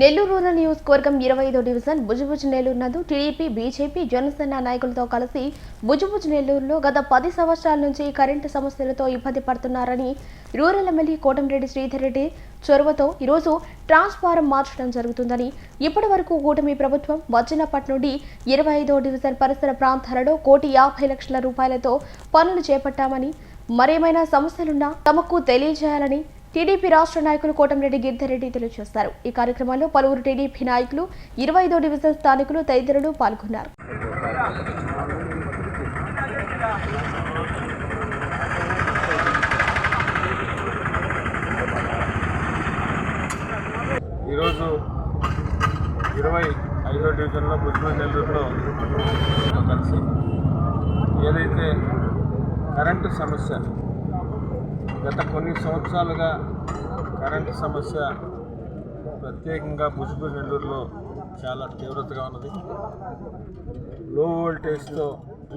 Nellore rural నియోజకవర్గం ఇరవై ఐదో డివిజన్ భుజభుజ్ నెల్లూరు నందు టీడీపీ బీజేపీ జనసేన నాయకులతో కలిసి భుజభుజ్ నెల్లూరులో గత పది సంవత్సరాల నుంచి కరెంటు సమస్యలతో ఇబ్బంది పడుతున్నారని రూరల్ ఎమ్మెల్యే కోటంరెడ్డి శ్రీధర్ రెడ్డి చొరవతో ఈరోజు ట్రాన్స్ఫారం మార్చడం జరుగుతుందని. ఇప్పటి వరకు కూటమి ప్రభుత్వం వచ్చినప్పటి నుండి ఇరవై ఐదో డివిజన్ పరిసర ప్రాంతాలలో కోటి యాభై లక్షల రూపాయలతో పనులు చేపట్టామని మరేమైనా సమస్యలున్నా తమకు తెలియజేయాలని టీడీపీ రాష్ట్ర నాయకులు కోటంరెడ్డి గిరిధర్రెడ్డి తెలియజేశారు ఈ కార్యక్రమంలో పలువురు టీడీపీ నాయకులు ఇరవై ఐదో డివిజన్ స్థానికులు తదితరులు పాల్గొన్నారు. ఈరోజు ఇరవై ఐదో డివిజన్లో బుజ్జిమంది నెల్లూరులో కలిసి ఏదైతే కరెంటు సమస్య గత కొన్ని సంవత్సరాలుగా కరెంటు సమస్య ప్రత్యేకంగా బుజ్జిబు నెల్లూరులో చాలా తీవ్రతగా ఉన్నది. లో వోల్టేజ్తో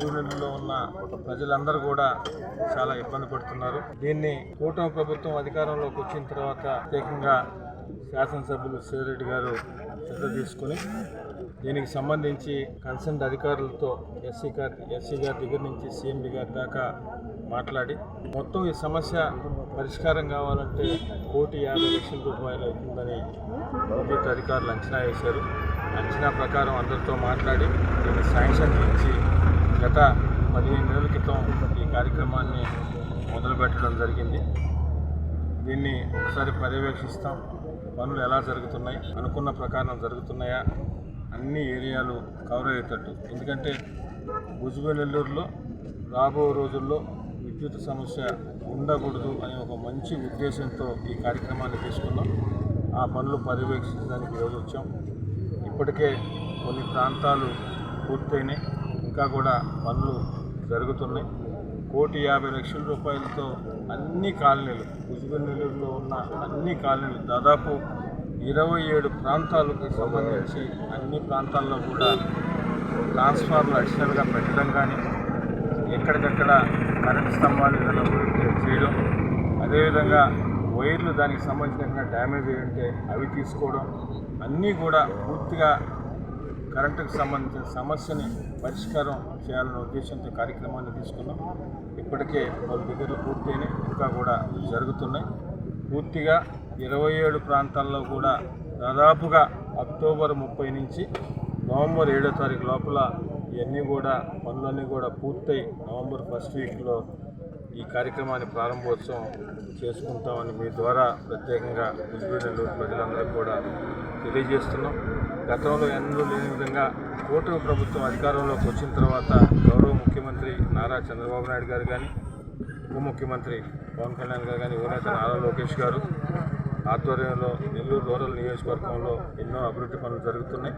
యూనిట్లో ఉన్న ప్రజలందరూ కూడా చాలా ఇబ్బంది పడుతున్నారు. దీన్ని కూటమి ప్రభుత్వం అధికారంలోకి వచ్చిన తర్వాత ప్రత్యేకంగా శాసనసభ్యులు శివరెడ్డి గారు శ్రద్ధ తీసుకుని దీనికి సంబంధించి కన్సర్న్ అధికారులతో ఎస్సీ గారి ఎస్సీ గారి దగ్గర నుంచి సీఎండి గారి దాకా మాట్లాడి మొత్తం ఈ సమస్య పరిష్కారం కావాలంటే కోటి యాభై లక్షల రూపాయలు అవుతుందని ప్రభుత్వ అధికారులు అంచనా వేశారు. అంచనా ప్రకారం అందరితో మాట్లాడి దీన్ని శాంక్షన్ ఇచ్చి గత పదిహేను నెలల క్రితం ఈ కార్యక్రమాన్ని మొదలుపెట్టడం జరిగింది. దీన్ని ఒకసారి పర్యవేక్షిస్తాం. పనులు ఎలా జరుగుతున్నాయి అనుకున్న ప్రకారం జరుగుతున్నాయా అన్ని ఏరియాలు కవర్ అయ్యేటట్టు. ఎందుకంటే భుజబెల్లూరులో రాబో రోజుల్లో విద్యుత్ సమస్య ఉండకూడదు అనే ఒక మంచి ఉద్దేశంతో ఈ కార్యక్రమాన్ని తీసుకున్నాం. ఆ పనులు పర్యవేక్షించడానికి ఈరోజు వచ్చాం. ఇప్పటికే కొన్ని ప్రాంతాలు పూర్తయినాయి. ఇంకా కూడా పనులు జరుగుతున్నాయి. కోటి యాభై లక్షల రూపాయలతో అన్ని కాలనీలు నెల్లూరులో ఉన్న అన్ని కాలనీలు దాదాపు ఇరవై ఏడు ప్రాంతాలకు సంబంధించి అన్ని ప్రాంతాల్లో కూడా ట్రాన్స్ఫార్మర్ అడిషనల్గా పెట్టడం కానీ ఎక్కడికక్కడ కరెంట్ స్తంభాలు చేయడం అదేవిధంగా వైర్లు దానికి సంబంధించిన డ్యామేజ్ ఏంటంటే ఉంటే అవి తీసుకోవడం అన్నీ కూడా పూర్తిగా కరెంటుకు సంబంధించిన సమస్యని పరిష్కారం చేయాలనే ఉద్దేశంతో కార్యక్రమాన్ని తీసుకున్నాం. ఇప్పటికే వాళ్ళ దగ్గర పూర్తయినాయి ఇంకా కూడా జరుగుతున్నాయి. పూర్తిగా ఇరవై ఏడు ప్రాంతాల్లో కూడా దాదాపుగా అక్టోబర్ ముప్పై నుంచి నవంబర్ ఏడో తారీఖు లోపల ఇవన్నీ కూడా పనులన్నీ కూడా పూర్తయి నవంబర్ ఫస్ట్ వీక్లో ఈ కార్యక్రమాన్ని ప్రారంభోత్సవం చేసుకుంటామని మీ ద్వారా ప్రత్యేకంగా నెల్లూరు ప్రజలందరికీ కూడా తెలియజేస్తున్నాం. గతంలో ఎన్నడూ లేని విధంగా కూటమి ప్రభుత్వం అధికారంలోకి వచ్చిన తర్వాత గౌరవ ముఖ్యమంత్రి నారా చంద్రబాబు నాయుడు గారు కానీ ఉప ముఖ్యమంత్రి పవన్ కళ్యాణ్ గారు కానీ యువనేత నారా లోకేష్ గారు ఆధ్వర్యంలో నెల్లూరు రూరల్ నియోజకవర్గంలో ఎన్నో అభివృద్ధి పనులు జరుగుతున్నాయి.